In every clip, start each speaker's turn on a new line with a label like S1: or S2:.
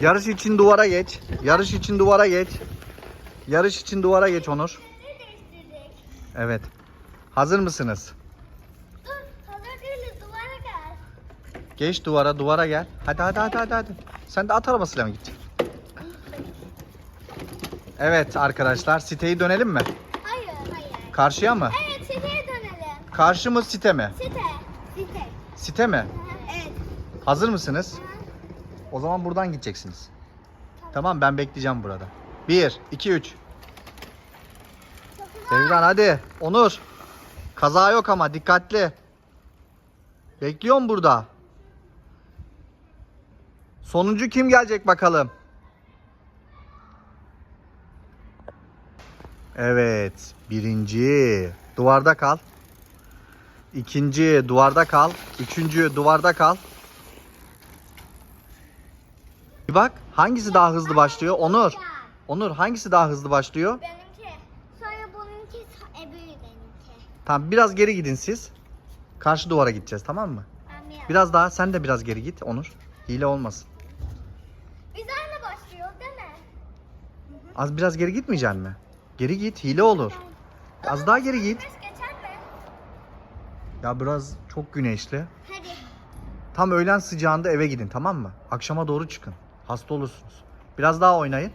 S1: Yarış için duvara geç. Yarış için duvara geç. Yarış için duvara geç Onur. Evet. Hazır mısınız?
S2: Dur, hazır değiliz. Duvara gel.
S1: Geç duvara, duvara gel. Hadi hadi hadi hadi hadi. Sen de at arabasıyla mı gideceksin? Evet arkadaşlar, siteyi dönelim mi?
S2: Hayır. Hayır.
S1: Karşıya mı?
S2: Evet, siteye dönelim.
S1: Karşı mı site mi?
S2: Site. Site.
S1: Site mi?
S2: Evet.
S1: Hazır mısınız? O zaman buradan gideceksiniz. Tamam ben bekleyeceğim burada. 1, 2, 3. Devran hadi. Onur. Kaza yok ama dikkatli. Bekliyorum burada. Sonuncu kim gelecek bakalım? Evet. Birinci. Duvarda kal. İkinci duvarda kal. Üçüncü duvarda kal. Bir bak hangisi daha hızlı başlıyor? Onur. Onur hangisi daha hızlı başlıyor?
S2: Benimki. Sonra bununki, ebru benimki.
S1: Tamam biraz geri gidin siz. Karşı duvara gideceğiz tamam mı?
S2: Ben
S1: Biraz daha sen de biraz geri git Onur. Hile olmasın.
S2: Biz aynı başlıyor değil mi?
S1: Az biraz geri gitmeyeceksin mi? Geri git hile olur. Az daha geri git.
S2: Güneş geçer mi?
S1: Ya biraz çok güneşli.
S2: Hadi.
S1: Tam öğlen sıcağında eve gidin tamam mı? Akşama doğru çıkın. Hasta olursunuz. Biraz daha oynayın.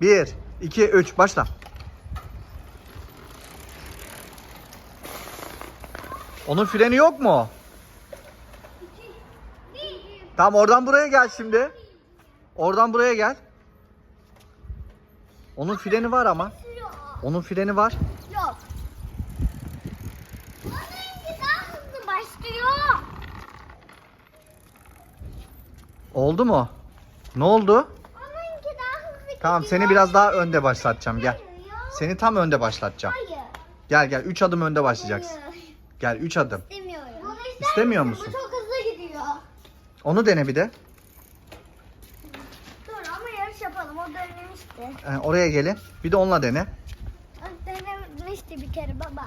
S1: 1, 2, 3 başla. Onun freni yok mu? Tamam oradan buraya gel şimdi. Oradan buraya gel. Onun freni var ama. Onun freni var.
S2: Yok. Onunki daha hızlı başlıyor.
S1: Oldu mu? Ne oldu?
S2: Onunki daha hızlı
S1: Tamam seni biraz daha önde başlatacağım gel. Seni tam önde başlatacağım.
S2: Hayır.
S1: Gel gel 3 adım önde başlayacaksın.
S2: Hayır.
S1: Gel 3 adım.
S2: İstemiyorum. Bunu
S1: İstemiyor musun?
S2: Bu çok hızlı gidiyor.
S1: Onu dene bir de.
S2: Dur ama yarış yapalım. O denemişti.
S1: Ee, oraya gelin. Bir de onunla dene.
S2: O denemişti bir kere baba.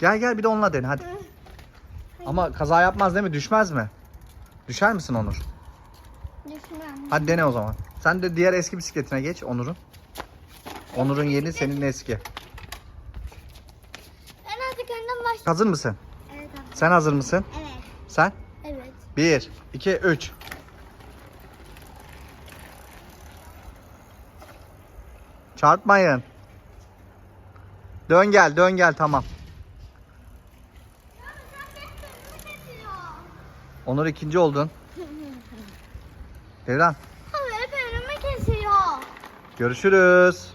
S1: Gel gel bir de onunla dene hadi. Ama kaza yapmaz değil mi? Düşmez mi? Düşer misin Onur?
S2: Düşmem.
S1: Hadi dene o zaman. Sen de diğer eski bisikletine geç Onur'un. Onur'un yeni senin eski.
S2: Ben artık önden başlayayım.
S1: Hazır mısın?
S2: Evet abi.
S1: Sen hazır mısın?
S2: Evet.
S1: Sen?
S2: Evet.
S1: 1, 2, 3. Çarpmayın. Dön gel, dön gel tamam. Onur ikinci oldun. Devran,
S2: hep önüme kesiyor.
S1: görüşürüz.